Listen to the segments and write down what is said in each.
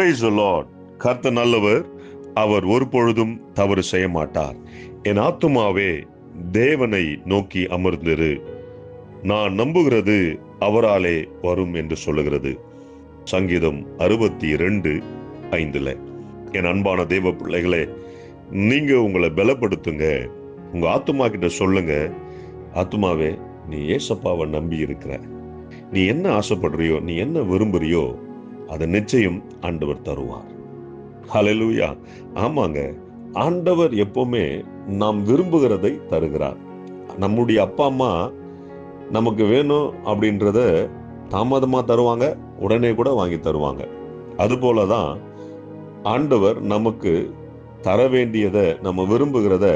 Price Lord கர்த்த நல்லவர். அவர் ஒரு பொழுதும் தவறு செய்ய மாட்டார் என் ஆத்துமாவே தேவனை நோக்கி அமர்ந்திரு. நான் நம்புகிறது அவராலே வரும் என்று சொல்லுகிறது. சங்கீதம் அறுபத்தி இரண்டு ஐந்துல. என் அன்பான தேவ பிள்ளைகளே நீங்க உங்களை பலப்படுத்துங்க. உங்க ஆத்துமா கிட்ட சொல்லுங்க. ஆத்துமாவே நீ ஏசப்பாவை நம்பி இருக்கிற. நீ என்ன ஆசைப்படுறியோ நீ என்ன விரும்புறியோ அதை நிச்சயம் ஆண்டவர் தருவார். ஹலலூயா ஆமாங்க ஆண்டவர் எப்பவுமே நாம் விரும்புகிறதை தருகிறார். நம்முடைய அப்பா அம்மா நமக்கு வேணும் அப்படின்றத தாமதமாக தருவாங்க உடனே கூட வாங்கி தருவாங்க. அதுபோல தான் ஆண்டவர் நமக்கு தர வேண்டியதை நம்ம விரும்புகிறத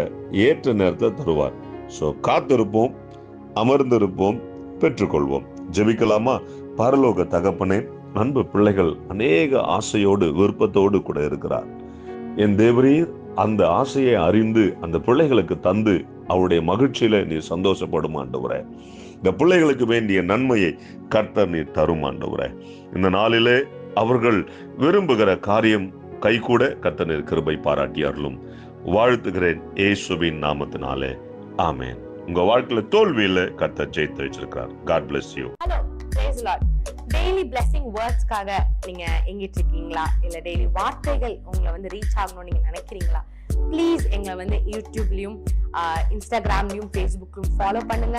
ஏற்ற நேரத்தில் தருவார். ஸோ காத்திருப்போம் அமர்ந்திருப்போம் பெற்றுக்கொள்வோம். ஜெபிக்கலாமா? பரலோக தகப்பனே அன்பு பிள்ளைகள் அநேக ஆசையோடு விருப்பத்தோடு கூட இருக்கிறார். என் தேவரீர் அந்த ஆசையை அறிந்து அந்த பிள்ளைகளுக்கு தந்து அவருடைய மகிழ்ச்சியில நீ சந்தோஷப்படும் ஆண்டவரே. இந்த பிள்ளைகளுக்கு வேண்டிய நன்மையை கர்த்தர் நீ தரும் ஆண்டவரே. இந்த நாளிலே அவர்கள் விரும்புகிற காரியம் கைகூட கூட நீர் கிருபை அருளும் வாழ்த்துகிறேன் ஏசுவின் நாமத்தினாலே. ஆமேன். உங்க வாழ்க்கையில தோல்வியில கர்த்தர் ஜெயித்து வச்சிருக்கிறார். God bless you daily blessing வேர்ட்ஸ்க்காக நீங்க எங்கிட்டு இருக்கீங்களா இல்ல டெய்லி வார்த்தைகள் உங்களை வந்து ரீச் ஆகணும்னு நீங்க நினைக்கிறீங்களா? ப்ளீஸ் எங்களை வந்து யூடியூப்லயும் இன்ஸ்டாகிராம்லயும் ஃபேஸ்புக்லயும் ஃபாலோ பண்ணுங்க.